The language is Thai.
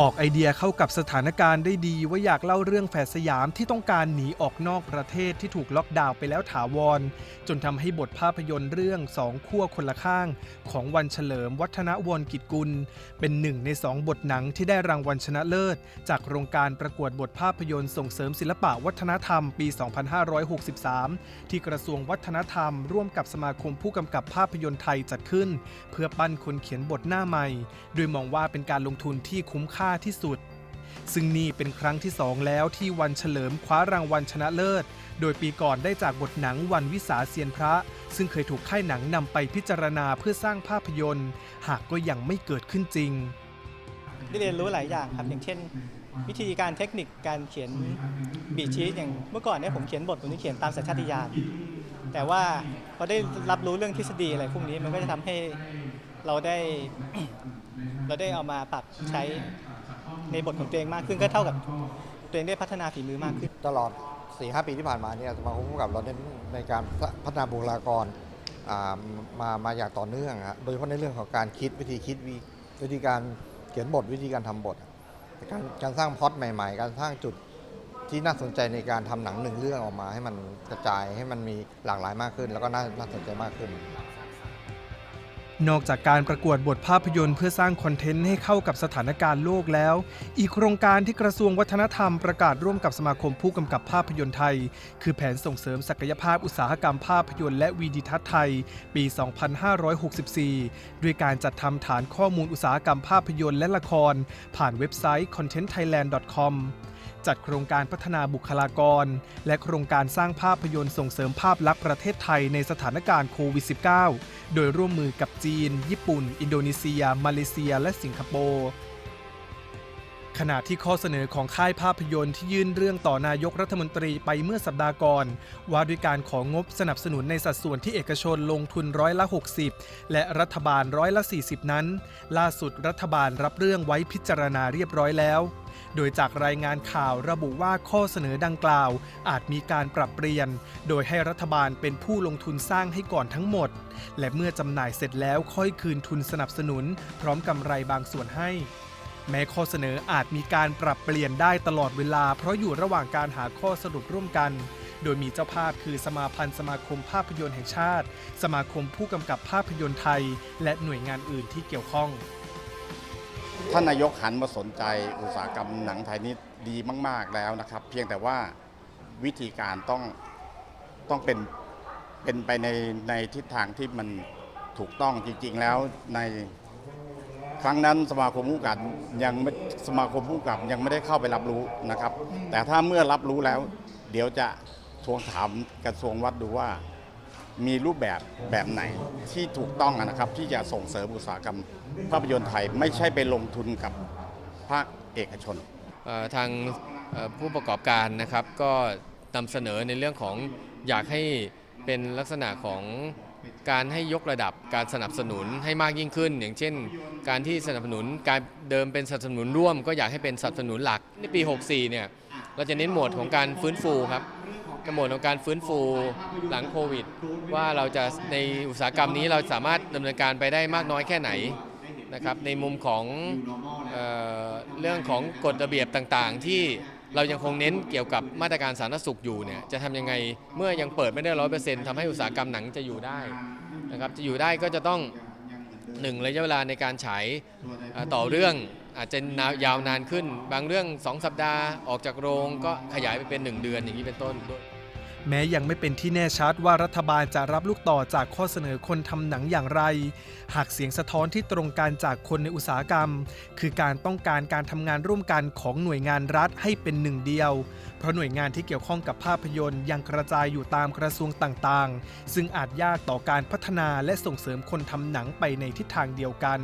ออกไอเดียเข้ากับสถานการณ์ได้ดีว่าอยากเล่าเรื่องแฝดสยามที่ต้องการหนีออกนอกประเทศที่ถูกล็อกดาวน์ไปแล้วถาวร จนทำให้บทภาพยนตร์เรื่องสองขั้วคนละข้าง ของวันเฉลิมวัฒนวรกิจกุล เป็นหนึ่งในสองบทหนังที่ได้รางวัลชนะเลิศ จากโครงการประกวดบทภาพยนตร์ส่งเสริมศิลปะวัฒนธรรมปี 2563 ที่กระทรวงวัฒนธรรม ร่วมกับสมาคมผู้กำกับภาพยนตร์ไทยจัดขึ้น เพื่อปั้นคนเขียนบทหน้าใหม่ โดยมองว่าเป็นการลงทุนที่คุ้มค่าที่สุด ซึ่งนี่เป็นครั้งที่สองแล้วที่วันเฉลิมคว้ารางวัลชนะเลิศ โดยปีก่อนได้จากบทหนังวันวิสาเซียนพระ ซึ่งเคยถูกค่ายหนังนำไปพิจารณาเพื่อสร้างภาพยนตร์ หากก็ยังไม่เกิดขึ้นจริง ได้เรียนรู้หลายอย่างครับอย่างเช่น วิธีการเทคนิคการเขียนบีชีสอย่างเมื่อก่อนเนี่ยผมเขียนบทผมจะเขียนตามสัญชาตญาณแต่ว่าพอได้รับรู้เรื่องทฤษฎีอะไรพวกนี้มันก็จะทำให้เราได้ เราได้เอามาปรับใช้ ในบทของตัวเองมากขึ้นก็เท่ากับตัวเองได้พัฒนาฝีมือมากขึ้น ตลอด4-5ปีที่ผ่านมาเนี่ยสมาคมผู้กำกับเราเน้นในการพัฒนาบุคลากรมามาอย่างต่อเนื่องฮะโดยเฉพาะในเรื่องของการคิดวิธีคิดวิธีการเขียนบทวิธีการทำบท การการสร้างพล็อตใหม่ ๆ การสร้างจุดที่น่าสนใจในการทำหนังหนึ่งเรื่องออกมา ให้มันกระจายให้มันมีหลากหลายมากขึ้น แล้วก็น่าสนใจมากขึ้น นอกจากการประกวดบทภาพยนตร์เพื่อสร้างคอนเทนต์ให้เข้ากับสถานการณ์โลกแล้ว อีกโครงการที่กระทรวงวัฒนธรรมประกาศร่วมกับสมาคมผู้กำกับภาพยนตร์ไทย คือแผนส่งเสริมศักยภาพอุตสาหกรรมภาพยนตร์และวีดิทัศน์ไทย ปี 2564 ด้วยการจัดทำฐานข้อมูลอุตสาหกรรมภาพยนตร์และละคร ผ่านเว็บไซต์ contentthailand.com จัดโครงการพัฒนาบุคลากร และโครงการสร้างภาพยนตร์ส่งเสริมภาพลักษณ์ประเทศไทยในสถานการณ์โควิด -19 โดยร่วมมือกับจีน ญี่ปุ่น อินโดนีเซีย มาเลเซีย และสิงคโปร์ขณะที่ข้อเสนอของค่ายภาพยนตร์ที่ยื่นเรื่องต่อนายกรัฐมนตรีไปเมื่อสัปดาห์ก่อน ว่าด้วยการของงบสนับสนุนในสัดส่วนที่เอกชนลงทุนร้อยละ 60 และรัฐบาลร้อยละ 40 นั้น ล่าสุดรัฐบาลรับเรื่องไว้พิจารณาเรียบร้อยแล้ว โดยจากรายงานข่าวระบุว่าข้อเสนอดังกล่าว อาจมีการปรับเปลี่ยน โดยให้รัฐบาลเป็นผู้ลงทุนสร้างให้ก่อนทั้งหมด และเมื่อจำหน่ายเสร็จแล้วค่อยคืนทุนสนับสนุน พร้อมกำไรบางส่วนให้แม้ข้อเสนออาจมีการปรับเปลี่ยนได้ตลอดเวลา เพราะอยู่ระหว่างการหาข้อสรุปร่วมกัน โดยมีเจ้าภาพคือสมาพันธ์สมาคมภาพยนตร์แห่งชาติ สมาคมผู้กำกับภาพยนตร์ไทย และหน่วยงานอื่นที่เกี่ยวข้อง ท่านนายกหันมาสนใจอุตสาหกรรมหนังไทยนี่ดีมาก ๆแล้วนะครับ เพียงแต่ว่าวิธีการต้องต้องเป็นเป็นไปในในทิศทางที่มันถูกต้องจริง ๆ แล้วในครั้งนั้นสมาคมผู้กับยังไม่สมาคมผู้กำกับยังไม่ได้เข้าไปรับรู้นะครับ แต่ถ้าเมื่อรับรู้แล้ว เดี๋ยวจะทวงถามกระทรวงวัดดูว่า มีรูปแบบแบบไหนที่ถูกต้องนะครับ ที่จะส่งเสริมอุตสาหกรรมภาพยนตร์ไทยไม่ใช่ไปลงทุนกับภาคเอกชนทางผู้ประกอบการนะครับก็นำเสนอในเรื่องของอยากให้เป็นลักษณะของการให้ยกระดับการสนับสนุนให้มากยิ่งขึ้น อย่างเช่น การที่สนับสนุนการเดิมเป็นสนับสนุนร่วม ก็อยากให้เป็นสนับสนุนหลักในปี 64 เนี่ยเราจะเน้นหมวดของการฟื้นฟูครับ โหมดของการฟื้นฟูหลังโควิด ว่าเราจะในอุตสาหกรรมนี้เราสามารถดำเนินการไปได้มากน้อยแค่ไหนนะครับในมุมของเออเรื่องของกฎระเบียบต่างๆ ที่เรายังคงเน้นเกี่ยวกับมาตรการสาธารณสุขอยู่เนี่ยจะทำยังไงเมื่อยังเปิดไม่ได้ร้อยเปอร์เซ็นต์ทำให้อุตสาหกรรมหนังจะอยู่ได้นะครับจะอยู่ได้ก็จะต้องหนึ่งระยะเวลาในการฉายต่อเรื่องอาจจะยาวนานขึ้น บางเรื่อง 2 สัปดาห์ออกจากโรงก็ขยายไปเป็น 1 เดือนอย่างนี้เป็นต้น แม้ยังไม่เป็นที่แน่ชัดว่ารัฐบาลจะรับลูกต่อจากข้อเสนอคนทำหนังอย่างไร หากเสียงสะท้อนที่ตรงกันจากคนในอุตสาหกรรม คือการต้องการการทำงานร่วมกันของหน่วยงานรัฐให้เป็นหนึ่งเดียว เพราะหน่วยงานที่เกี่ยวข้องกับภาพยนตร์ยังกระจายอยู่ตามกระทรวงต่างๆ ซึ่งอาจยากต่อการพัฒนาและส่งเสริมคนทำหนังไปในทิศทางเดียวกัน